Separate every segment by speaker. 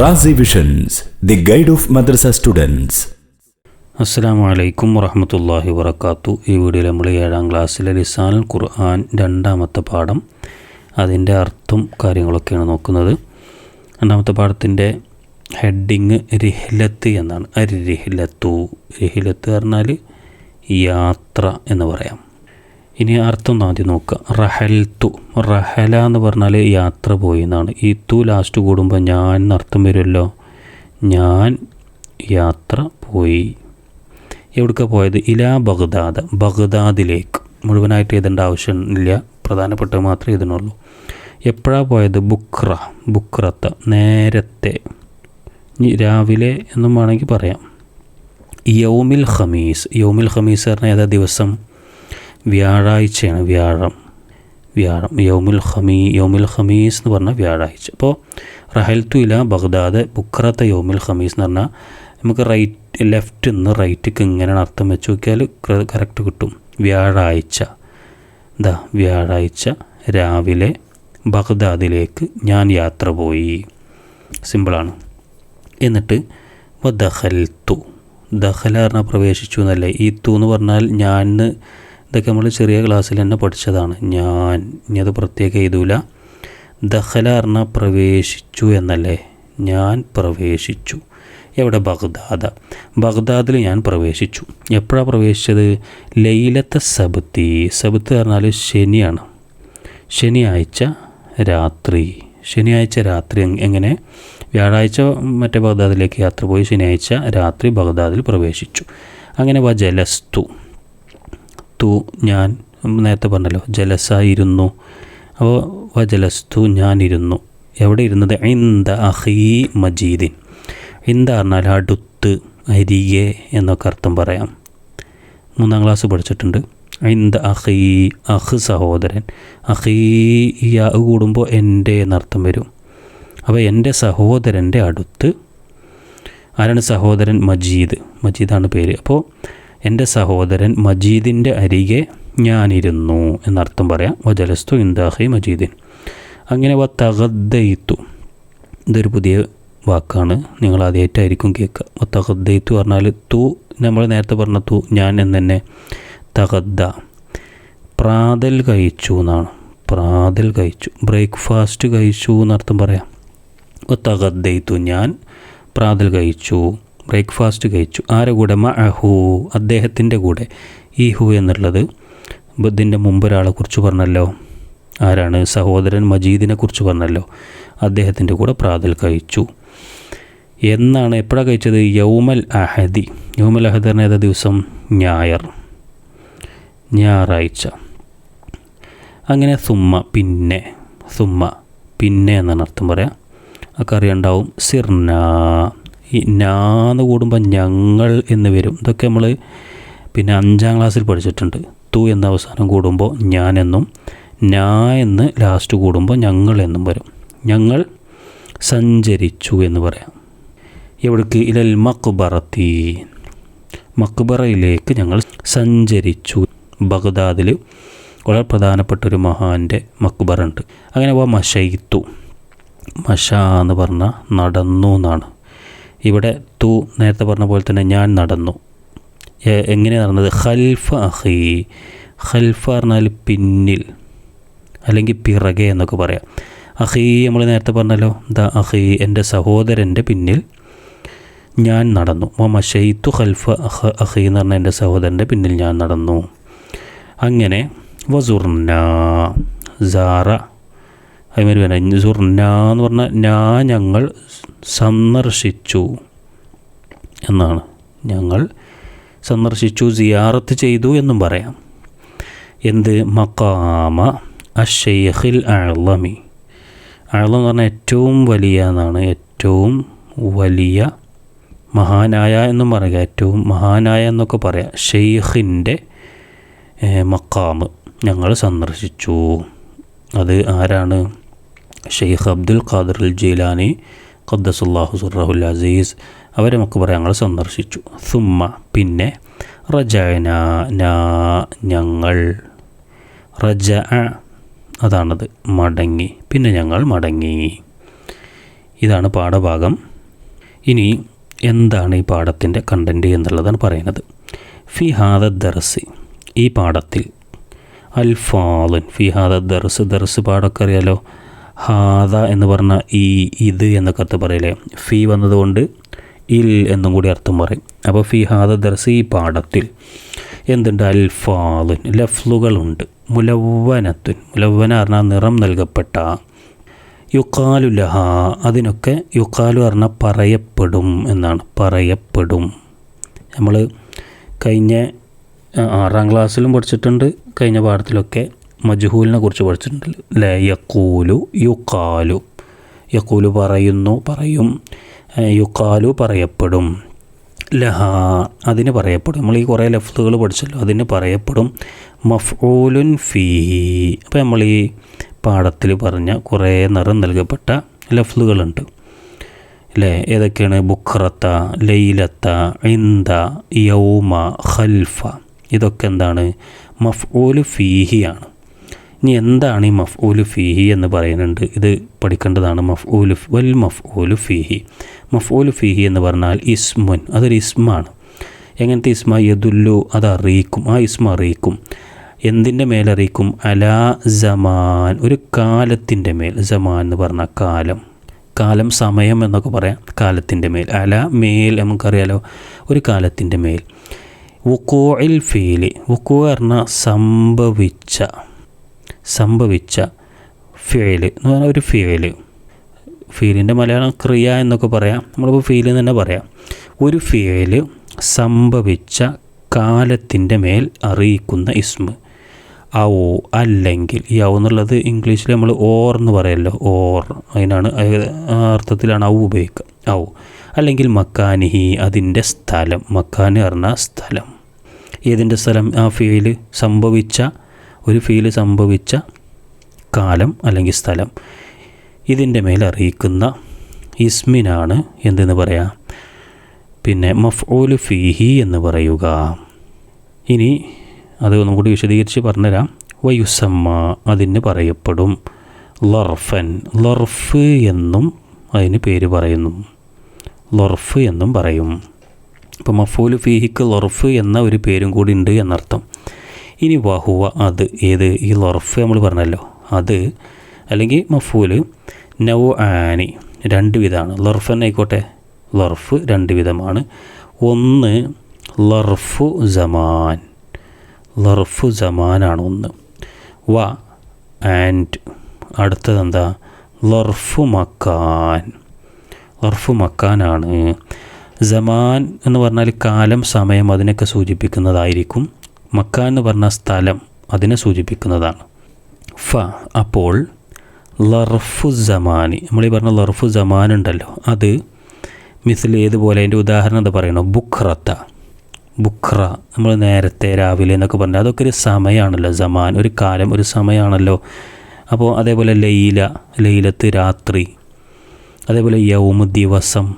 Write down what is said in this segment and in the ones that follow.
Speaker 1: Razi visions the guide of madrasa students
Speaker 2: അസ്സാം വലൈക്കും വറഹമത്തല്ലാഹി വറക്കാത്തു ഈ വീഡിയോയിൽ നമ്മൾ ഏഴാം ക്ലാസ്സിലെ ലിസാൻ ഖുർആൻ രണ്ടാമത്തെ പാഠം. അതിന്റെ അർത്ഥം കാര്യങ്ങളൊക്കെയാണ് നോക്കുന്നത്. രണ്ടാമത്തെ പാഠത്തിന്റെ ഹെഡിങ് രിഹ്ലത്ത് എന്നാണ്. അരി രിഹ്ലത്തു രിഹ്ലത്ത് പറഞ്ഞാൽ യാത്ര എന്ന് പറയാം. ഇനി അർത്ഥം ആദ്യം നോക്കുക. റഹൽ തു റഹല എന്ന് പറഞ്ഞാൽ യാത്ര പോയി എന്നാണ്. ഈ തു ലാസ്റ്റ് കൂടുമ്പോൾ ഞാൻ എന്നർത്ഥം വരുമല്ലോ? ഞാൻ യാത്ര പോയി. എവിടേക്കാണ് പോയത്? ഇലാ ബഗ്ദാദ്. ബഗ്ദാദിലേക്ക്. മുഴുവനായിട്ട് എഴുതേണ്ട ആവശ്യമില്ല. പ്രധാനപ്പെട്ടത് മാത്രമേ എഴുതണുള്ളൂ എപ്പോഴാണ് പോയത്? ബുക്ര ബുക്രത്ത നേരത്തെ. രാവിലെ എന്നും വേണമെങ്കിൽ പറയാം. യൗമിൽ ഖമീസ്. യൗമിൽ ഖമീസ് പറഞ്ഞാൽ ഏതാ ദിവസം? വ്യാഴാഴ്ചയാണ് വ്യാഴം. വ്യാഴം. യൗമുൽ ഖമീ യൗമുൽ ഖമീസ് എന്ന് പറഞ്ഞാൽ വ്യാഴാഴ്ച. അപ്പോൾ റഹൽത്തു ഇല ബഗ്ദാദ് ബുക്രത്ത യൗമുൽ ഖമീസ് എന്ന് പറഞ്ഞാൽ നമുക്ക് റൈറ്റ് ലെഫ്റ്റ് നിന്ന് റൈറ്റിക്ക് ഇങ്ങനെയാണ് അർത്ഥം വെച്ച് നോക്കിയാൽ കറക്റ്റ് കിട്ടും. വ്യാഴാഴ്ച. എന്താ വ്യാഴാഴ്ച രാവിലെ ബഗ്ദാദിലേക്ക് ഞാൻ യാത്ര പോയി. സിമ്പിളാണ് എന്നിട്ട് ദഹൽത്തു ദഹല പറഞ്ഞാൽ പ്രവേശിച്ചു എന്നല്ലേ? ഈ തു എന്ന് പറഞ്ഞാൽ ഞാൻ ഇതൊക്കെ നമ്മൾ ചെറിയ ക്ലാസ്സിൽ തന്നെ പഠിച്ചതാണ്. ഞാൻ ഇനി അത് പ്രത്യേകം എഴുതൂല. ദഹല പറഞ്ഞാൽ പ്രവേശിച്ചു എന്നല്ലേ? ഞാൻ പ്രവേശിച്ചു. എവിടെ? ബഗ്ദാദ. ബഗ്ദാദിൽ ഞാൻ പ്രവേശിച്ചു. എപ്പോഴാണ് പ്രവേശിച്ചത്? ലൈലത്തെ സബത്തി. സബത്ത് പറഞ്ഞാൽ ശനിയാണ്. ശനിയാഴ്ച രാത്രി. ശനിയാഴ്ച രാത്രി എങ്ങനെ? വ്യാഴാഴ്ച മറ്റേ ബഗ്ദാദിലേക്ക് യാത്ര പോയി. ശനിയാഴ്ച രാത്രി ബഗ്ദാദിൽ പ്രവേശിച്ചു. അങ്ങനെ വ ജലസ്തു തു ഞാൻ നേരത്തെ പറഞ്ഞല്ലോ ജലസ ജലസായിരുന്നു. അപ്പോൾ വജലസ്തു ജലസ്തു ഞാനിരുന്നു. എവിടെ ഇരുന്നത്? ഇന്ത അഹീ മജീദിൻ. ഇന്ത പറഞ്ഞാൽ അടുത്ത് അരികെ എന്നൊക്കെ അർത്ഥം പറയാം. മൂന്നാം ക്ലാസ് പഠിച്ചിട്ടുണ്ട്. ഇന്ത അഹീ അഹ് സഹോദരൻ. അഹീ കൂടുമ്പോൾ എന്റെ എന്നർത്ഥം വരും. അപ്പോൾ എന്റെ സഹോദരന്റെ അടുത്ത് ആരാണ് സഹോദരൻ? മജീദ്. മജീദാണ് പേര്. അപ്പോൾ എന്റെ സഹോദരൻ മജീദിന്റെ അരികെ ഞാനിരുന്നു എന്നർത്ഥം പറയാം. വജലസ്തു ഇന്ദാഹി മജീദിൻ. അങ്ങനെ വ തകദ്ദയിത്തു ഇതൊരു പുതിയ വാക്കാണ്. നിങ്ങൾ ആദ്യമായിട്ടായിരിക്കും കേൾക്കുക. വ തകദ്ദയിത്തു പറഞ്ഞാൽ തു നമ്മൾ നേരത്തെ പറഞ്ഞ തു ഞാൻ എന്ന് തന്നെ തകദ്ദ പ്രാതൽ കഴിച്ചു എന്നാണ്. പ്രാതൽ കഴിച്ചു. ബ്രേക്ക്ഫാസ്റ്റ് കഴിച്ചു എന്നർത്ഥം പറയാം. തകദ്ദയിത്തു ഞാൻ പ്രാതൽ കഴിച്ചു. ബ്രേക്ക്ഫാസ്റ്റ് കഴിച്ചു. ആരെ കൂടെ? മഹു അദ്ദേഹത്തിന്റെ കൂടെ. ഈ ഹു എന്നുള്ളത് ബുദ്ധിന്റെ മുമ്പ് ഒരാളെ കുറിച്ച് പറഞ്ഞല്ലോ. ആരാണ്? സഹോദരൻ മജീദിനെ കുറിച്ച് പറഞ്ഞല്ലോ. അദ്ദേഹത്തിന്റെ കൂടെ പ്രാതൽ കഴിച്ചു. എന്നാണ് എപ്പോഴാണ് കഴിച്ചത്? യൗമൽ അഹദി. യൗമൽ അഹദ് പറഞ്ഞ ഏതാ ദിവസം? ഞായർ. ഞായറാഴ്ച. അങ്ങനെ സുമ്മ പിന്നെ. സുമ്മ പിന്നെ എന്നാണ് അർത്ഥം പറയാം. ഒക്കെ അറിയണ്ടാവും. സിർന. ഈ നാന്ന് കൂടുമ്പോൾ ഞങ്ങൾ എന്ന് വരും. ഇതൊക്കെ നമ്മൾ പിന്നെ അഞ്ചാം ക്ലാസ്സിൽ പഠിച്ചിട്ടുണ്ട്. തു എന്ന അവസാനം കൂടുമ്പോൾ ഞാൻ എന്നും ഞാ എന്ന് ലാസ്റ്റ് കൂടുമ്പോൾ ഞങ്ങൾ എന്നും വരും. ഞങ്ങൾ സഞ്ചരിച്ചു എന്ന് പറയാം. എവിടേക്ക്? ഇലൽ മക്ബറത്തി. മക്ബറയിലേക്ക് ഞങ്ങൾ സഞ്ചരിച്ചു. ബഗ്ദാദിൽ വളരെ പ്രധാനപ്പെട്ട ഒരു മഹാന്റെ മക്ബറുണ്ട് അങ്ങനെ വ മഷയിത്തു മഷ എന്ന് പറഞ്ഞാൽ നടന്നു എന്നാണ്. ഇവിടെ തു നേരത്തെ പറഞ്ഞ പോലെ തന്നെ ഞാൻ നടന്നു. എങ്ങനെ നടന്നത്? ഖൽഫ അഹി. ഖൽഫ പറഞ്ഞാൽ പിന്നിൽ അല്ലെങ്കിൽ പിറകെ എന്നൊക്കെ പറയാം. അഹി നമ്മൾ നേരത്തെ പറഞ്ഞല്ലോ ദ അഹി എന്റെ സഹോദരന്റെ പിന്നിൽ ഞാൻ നടന്നു. മോ മഷയിത്തു ഖൽഫ അഹ അഹി എന്ന് പറഞ്ഞാൽ എന്റെ സഹോദരന്റെ പിന്നിൽ ഞാൻ നടന്നു. അങ്ങനെ വസുർന സാറ അതുമാതിരി വേണം സുർന എന്ന് പറഞ്ഞാൽ ഞാൻ ഞങ്ങൾ സന്ദർശിച്ചു. എന്നാണ്. ഞങ്ങൾ സന്ദർശിച്ചു സിയാറത്ത് ചെയ്തു എന്നും പറയാം. എന്ത്? മക്കാമ അഷെയ്ഖിൽ അഴമി അളം എന്ന് പറഞ്ഞാൽ ഏറ്റവും വലിയ എന്നാണ്. ഏറ്റവും വലിയ മഹാനായ എന്നും പറയുക. ഏറ്റവും മഹാനായ എന്നൊക്കെ പറയാം. ഷെയ്ഖിന്റെ മക്കാമ് ഞങ്ങൾ സന്ദർശിച്ചു. അത് ആരാണ്? ഷെയ്ഖ് അബ്ദുൽ ഖാദർ അൽ ജീലാനി ഖദ്ദസുല്ലാഹു സുറഹുൽ അസീസ് അവരെ നമുക്ക് പറയാം ഞങ്ങൾ സന്ദർശിച്ചു. സുമ്മ പിന്നെ റജന ഞങ്ങൾ. റജ അതാണത് മടങ്ങി. പിന്നെ ഞങ്ങൾ മടങ്ങി. ഇതാണ് പാഠഭാഗം. ഇനി എന്താണ് ഈ പാഠത്തിന്റെ കണ്ടന്റ് എന്നുള്ളതാണ് പറയുന്നത്. ഫി ഹാദ ദർസ് ഈ പാഠത്തിൽ. അൽഫാദൻ ഫി ഹാദ ദർസ് ദർസ് പാടൊക്കെ അറിയാലോ? ഹാദ എന്ന് പറഞ്ഞാൽ ഈ ഇത് എന്നൊക്കെ പറയില്ലേ? ഫി വന്നതുകൊണ്ട് ഇൽ എന്നും കൂടി അർത്ഥം പറയും. അപ്പോൾ ഫിഹാദ ദർസി ഈ പാഠത്തിൽ എന്തുണ്ട്? അൽഫാദുൻ ലഫ്ലുകളുണ്ട്. മുലവനത്തുൻ മുലവന പറഞ്ഞാൽ നിറം നൽകപ്പെട്ട യുക്കാലു ലഹ അതിനൊക്കെ യുക്കാലു പറഞ്ഞാൽ പറയപ്പെടും എന്നാണ്. പറയപ്പെടും. നമ്മൾ കഴിഞ്ഞ ആറാം ക്ലാസ്സിലും പഠിച്ചിട്ടുണ്ട്. കഴിഞ്ഞ പാഠത്തിലൊക്കെ മജ്ഹൂലിനെ കുറിച്ച് പഠിച്ചിട്ടുണ്ട്. ല യക്കൂലു യുക്കാലു യക്കൂലു പറയുന്നു പറയും. യുക്കാലു പറയപ്പെടും. ലഹ അതിന് പറയപ്പെടും. നമ്മൾ ഈ കുറേ ലഫ്തുകൾ പഠിച്ചല്ലോ അതിന് പറയപ്പെടും. മഫ്ഊലുൻ ഫീഹി. അപ്പോൾ നമ്മൾ ഈ പാഠത്തിൽ പറഞ്ഞ കുറേ നിറം നൽകപ്പെട്ട ലഫ്ലുകളുണ്ട് അല്ലേ ഏതൊക്കെയാണ്? ബുഖ്റത്ത ലൈലത്ത ഇന്ദ യൗമ ഖൽഫ. ഇതൊക്കെ എന്താണ്? മഫ്ഊൽ ഫീഹിയാണ്. ഇനി എന്താണ് ഈ മഫ്ഊൽ ഫീഹി എന്ന് പറയുന്നുണ്ട്. ഇത് പഠിക്കേണ്ടതാണ് മഫ്ഊൽ വൽ മഫ്ഊൽ ഫീഹി. മഫ്ഊൽ ഫീഹി എന്ന് പറഞ്ഞാൽ ഇസ്മുൻ അതൊരു ഇസ്മാണ്. എങ്ങനത്തെ ഇസ്മ? യദുല്ലു അത് അറിയിക്കും ആ ഇസ്മ അറിയിക്കും. എന്തിന്റെ മേലറിയിക്കും അലാ ജമാൻ ഒരു കാലത്തിന്റെ മേൽ. ജമാൻ എന്ന് പറഞ്ഞാൽ കാലം. കാലം സമയം എന്നൊക്കെ പറയാം. കാലത്തിന്റെ മേൽ. അല മേൽ നമുക്കറിയാലോ. ഒരു കാലത്തിന്റെ മേൽ. വുക്കോയിൽ ഫീൽ. വുക്കോ പറഞ്ഞാൽ സംഭവിച്ച സംഭവിച്ച ഫീൽ എന്ന് പറഞ്ഞാൽ ഒരു ഫീൽ ഫീലിന്റെ മലയാളം ക്രിയ എന്നൊക്കെ പറയാം. നമ്മളിപ്പോൾ ഫീൽ തന്നെ പറയാം. ഒരു ഫീൽ സംഭവിച്ച കാലത്തിന്റെ മേൽ അറിയിക്കുന്ന ഇസ്മ. ഔ അല്ലെങ്കിൽ ഈ ഔ എന്നുള്ളത് ഇംഗ്ലീഷിൽ നമ്മൾ ഓർ എന്ന് പറയല്ലോ. ഓർ അതിനാണ് അർത്ഥത്തിലാണ് ഔ ഉപയോഗിക്കുക. ഔ അല്ലെങ്കിൽ മക്കാനിഹി അതിന്റെ സ്ഥലം. മക്കാന് പറഞ്ഞ സ്ഥലം. ഏതിന്റെ സ്ഥലം ആ ഫീൽ സംഭവിച്ച ഒരു ഫീൽ സംഭവിച്ച കാലം അല്ലെങ്കിൽ സ്ഥലം ഇതിന്റെ മേൽ അറിയിക്കുന്ന ഇസ്മിനാണ് എന്തെന്ന് പറയാം? പിന്നെ മഫ്ഊൽ ഫീഹി എന്ന് പറയുക. ഇനി അത് ഒന്നും കൂടി വിശദീകരിച്ച് പറഞ്ഞുതരാം. വയുസമ്മ അതിന് പറയപ്പെടും. ലർഫൻ ലർഫ് എന്നും അതിന് പേര് പറയുന്നു. ലർഫ് എന്നും പറയും. ഇപ്പോൾ മഫൂൽ ഫീഹിക്ക് ലർഫ് എന്ന ഒരു പേരും കൂടി ഉണ്ട് എന്നർത്ഥം. ഇനി വഹുവ അത് ഏത്? ഈ ലൊറഫ് നമ്മൾ പറഞ്ഞല്ലോ. അത് അല്ലെങ്കിൽ മഫൂൽ നൗ ആനി രണ്ട് വിധമാണ്. ലൊറഫ് തന്നെ ആയിക്കോട്ടെ. ലൊറഫ് രണ്ട് വിധമാണ്. ഒന്ന് ലർഫു ജമാൻ ലർഫു ജമാനാണ് ഒന്ന്. വ ആൻഡ്. അടുത്തത് എന്താ? ലർഫു മക്കാൻ. ലർഫു മക്കാനാണ്. ജമാൻ എന്ന് പറഞ്ഞാൽ കാലം സമയം അതിനൊക്കെ സൂചിപ്പിക്കുന്നതായിരിക്കും. മക്കാൻ എന്ന് പറഞ്ഞ സ്ഥലം അതിനെ സൂചിപ്പിക്കുന്നതാണ്. ഫ അപ്പോൾ ലർഫു ജമാനി നമ്മൾ ഈ പറഞ്ഞ ലർഫു ജമാൻ ഉണ്ടല്ലോ. അത് മിസിൽ ഏതുപോലെ അതിന്റെ ഉദാഹരണം എന്താ പറയണോ ബുഖ്രത്ത ബുഖ്ര നമ്മൾ നേരത്തെ രാവിലെ എന്നൊക്കെ പറഞ്ഞാൽ അതൊക്കെ ഒരു സമയമാണല്ലോ ജമാൻ ഒരു കാലം ഒരു സമയമാണല്ലോ അപ്പോൾ അതേപോലെ ലൈല ലൈലത്ത് രാത്രി. അതേപോലെ യൗമ ദിവസം.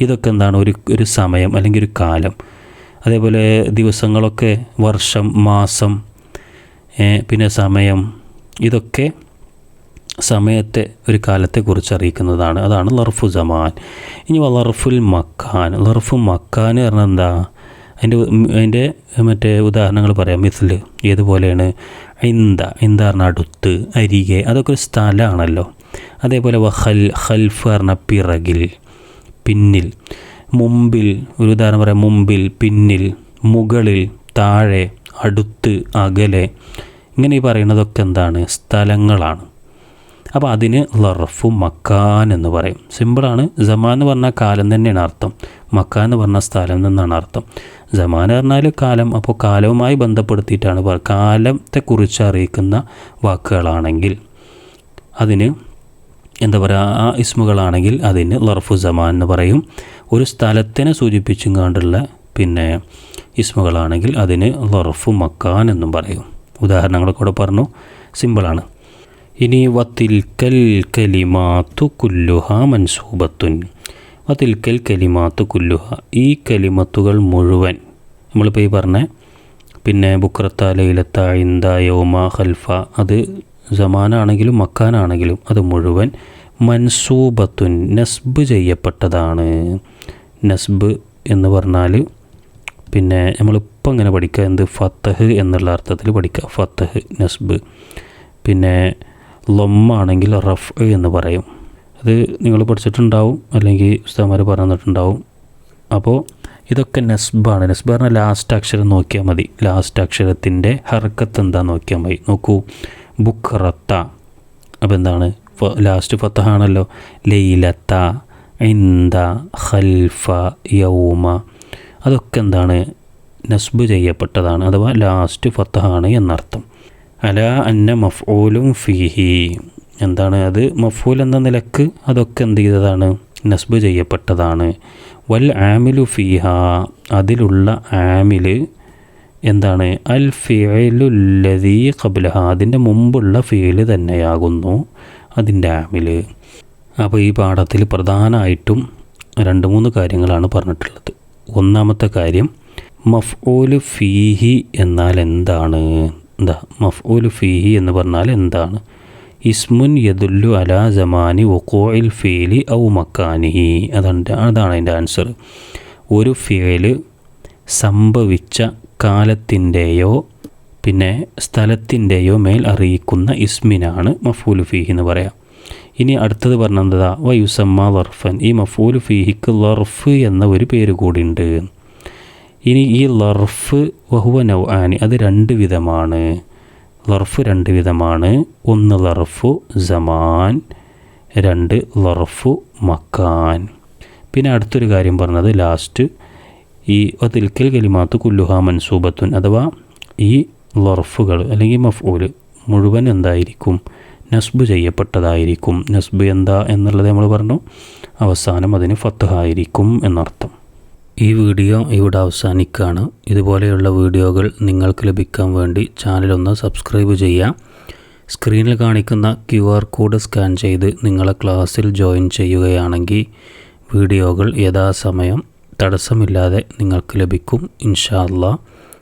Speaker 2: ഇതൊക്കെ എന്താണ്? ഒരു ഒരു സമയം അല്ലെങ്കിൽ ഒരു കാലം. അതേപോലെ ദിവസങ്ങളൊക്കെ വർഷം മാസം പിന്നെ സമയം ഇതൊക്കെ സമയത്തെ ഒരു കാലത്തെക്കുറിച്ച് അറിയിക്കുന്നതാണ്. അതാണ് ലർഫു ജമാൻ ഇനി ലർഫുൽ മക്കാൻ. ലർഫു മക്കാൻ പറഞ്ഞാൽ എന്താ? അതിന്റെ അതിന്റെ മറ്റേ ഉദാഹരണങ്ങൾ പറയാം. മിസിൽ ഏതുപോലെയാണ്? ഇന്ത ഇന്ത പറഞ്ഞാൽ അടുത്ത് അരികെ. അതൊക്കെ ഒരു സ്ഥലമാണല്ലോ. അതേപോലെ വഹൽ ഹൽഫ് പറഞ്ഞാൽ പിറകിൽ പിന്നിൽ. മുമ്പിൽ ഒരു ഉദാഹരണം പറയാം മുമ്പിൽ പിന്നിൽ മുകളിൽ താഴെ അടുത്ത് അകലെ. ഇങ്ങനെ ഈ പറയുന്നതൊക്കെ എന്താണ്? സ്ഥലങ്ങളാണ്. അപ്പോൾ അതിന് ലറഫു മക്കാൻ എന്ന് പറയും. സിമ്പിളാണ് ജമാൻ എന്ന് പറഞ്ഞാൽ കാലം തന്നെയാണ് അർത്ഥം. മക്കാൻ എന്ന് പറഞ്ഞാൽ സ്ഥലം എന്നാണ് അർത്ഥം. ജമാൻ പറഞ്ഞാൽ കാലം. അപ്പോൾ കാലവുമായി ബന്ധപ്പെടുത്തിയിട്ടാണ് പറ- കാലത്തെക്കുറിച്ച് അറിയിക്കുന്ന വാക്കുകളാണെങ്കിൽ അതിന് എന്താ പറയുക ആ ഇസ്മുകളാണെങ്കിൽ അതിന് ലർഫു ജമാൻ എന്ന് പറയും. ഒരു സ്ഥലത്തിനെ സൂചിപ്പിച്ചും കണ്ടുള്ള പിന്നെ ഇസ്മുകളാണെങ്കിൽ അതിന് ലർഫു മക്കാൻ എന്നും പറയും. ഉദാഹരണങ്ങളൊക്കെ കൂടെ പറഞ്ഞു. സിമ്പിളാണ് ഇനി വത്തിൽക്കൽ കലിമാത്തു കുല്ലുഹ മൻസൂബത്തുൻ. വത്തിൽക്കൽ കലിമാത്തു കുല്ലുഹ. ഈ കലിമത്തുകൾ മുഴുവൻ നമ്മളിപ്പോൾ ഈ പറഞ്ഞ പിന്നെ ബുക്രത്ത ലൈലത്ത യോമ ഖൽഫ അത് ജമാനാണെങ്കിലും മക്കാനാണെങ്കിലും അത് മുഴുവൻ മൻസൂബത്തുൻ നസ്ബ് ചെയ്യപ്പെട്ടതാണ്. നസ്ബ് എന്ന് പറഞ്ഞാൽ പിന്നെ നമ്മളിപ്പോൾ അങ്ങനെ പഠിക്കുക എന്ത് ഫത്തഹ് എന്നുള്ള അർത്ഥത്തിൽ പഠിക്കുക ഫത്തഹ് നസ്ബ്. പിന്നെ ലൊമ്മാണെങ്കിൽ റഫ് എന്ന് പറയും. അത് നിങ്ങൾ പഠിച്ചിട്ടുണ്ടാവും അല്ലെങ്കിൽ ഉസ്താമാർ പറഞ്ഞിട്ടുണ്ടാവും അപ്പോൾ ഇതൊക്കെ നസ്ബാണ്. നസ്ബ് പറഞ്ഞാൽ ലാസ്റ്റ് അക്ഷരം നോക്കിയാൽ മതി. ലാസ്റ്റ് അക്ഷരത്തിന്റെ ഹർക്കത്ത് എന്താ നോക്കിയാൽ മതി. നോക്കൂ. ബുഖറത്ത. അപ്പോൾ എന്താണ് ലാസ്റ്റ് ഫത്തഹാണല്ലോ ലൈലത്ത ഇന്ദ ഖൽഫ യൗമ. അതൊക്കെ എന്താണ്? നസ്ബ് ചെയ്യപ്പെട്ടതാണ്. അഥവാ ലാസ്റ്റ് ഫത്തഹാണ് എന്നർത്ഥം. അല അന്ന മഫ്ഊലും ഫിഹി. എന്താണ് അത്? മഫൂൽ എന്ന നിലയ്ക്ക് അതൊക്കെ എന്ത് ചെയ്തതാണ്? നസ്ബ് ചെയ്യപ്പെട്ടതാണ്. വൽ ആമിലു ഫിഹ. അതിലുള്ള ആമിൽ എന്താണ്? അൽ ഫിയലുല്ലതി കബുലഹ അതിന്റെ മുമ്പുള്ള ഫീൽ തന്നെയാകുന്നു. അതിന്റെ ആമിൽ. അപ്പോൾ ഈ പാഠത്തിൽ പ്രധാനമായിട്ടും രണ്ട് മൂന്ന് കാര്യങ്ങളാണ് പറഞ്ഞിട്ടുള്ളത്. ഒന്നാമത്തെ കാര്യം മഫ്ഊൽ ഫീഹി എന്നാൽ എന്താണ്? എന്താ? മഫ്ഊൽ ഫീഹി എന്ന് പറഞ്ഞാൽ എന്താണ്? ഇസ്മുൻ യദുല്ലു അല ജമാനി വക്കോയിൽ ഫീലി ഔ മക്കാനിഹി. അതാണ് അതാണ് അതിന്റെ ആൻസർ. ഒരു ഫീൽ സംഭവിച്ച കാലത്തിന്റെയോ പിന്നെ സ്ഥലത്തിന്റെയോ മേൽ അറിയിക്കുന്ന ഇസ്മിനാണ് മഫൂൽ ഫീഹി എന്ന് പറയാം. ഇനി അടുത്തത് പറഞ്ഞതാ വയുസമ്മ ലർഫൻ ഈ മഫൂൽ ഫീഹിക്ക് ലർഫ് എന്ന ഒരു പേര് കൂടിയുണ്ട്. ഇനി ഈ ലർഫ് വഹുവ നൗആനി. അത് രണ്ട് വിധമാണ്. ലർഫ് രണ്ട് വിധമാണ്. ഒന്ന് ലർഫു സമാൻ രണ്ട് ലർഫു മക്കാൻ. പിന്നെ അടുത്തൊരു കാര്യം പറഞ്ഞത് ലാസ്റ്റ്. ഈ ഒതിൽക്കൽ കലിമാത്ത് കുല്ലുഹ മൻസൂബത്തുൻ. അഥവാ ഈ ലർഫുകൾ അല്ലെങ്കിൽ മഫ്ഊൽ മുഴുവൻ എന്തായിരിക്കും? നസ്ബ് ചെയ്യപ്പെട്ടതായിരിക്കും. നസ്ബ് എന്താ എന്നുള്ളത് നമ്മൾ പറഞ്ഞു. അവസാനം അതിന് ഫത്തഹായിരിക്കും എന്നർത്ഥം. ഈ വീഡിയോ ഇവിടെ അവസാനിക്കുകയാണ്. ഇതുപോലെയുള്ള വീഡിയോകൾ നിങ്ങൾക്ക് ലഭിക്കാൻ വേണ്ടി ചാനലൊന്ന് സബ്സ്ക്രൈബ് ചെയ്യുക. സ്ക്രീനിൽ കാണിക്കുന്ന ക്യു ആർ കോഡ് സ്കാൻ ചെയ്ത് നിങ്ങളെ ക്ലാസ്സിൽ ജോയിൻ ചെയ്യുകയാണെങ്കിൽ വീഡിയോകൾ യഥാസമയം തടസ്സമില്ലാതെ നിങ്ങൾക്ക് ലഭിക്കും. ഇൻഷാ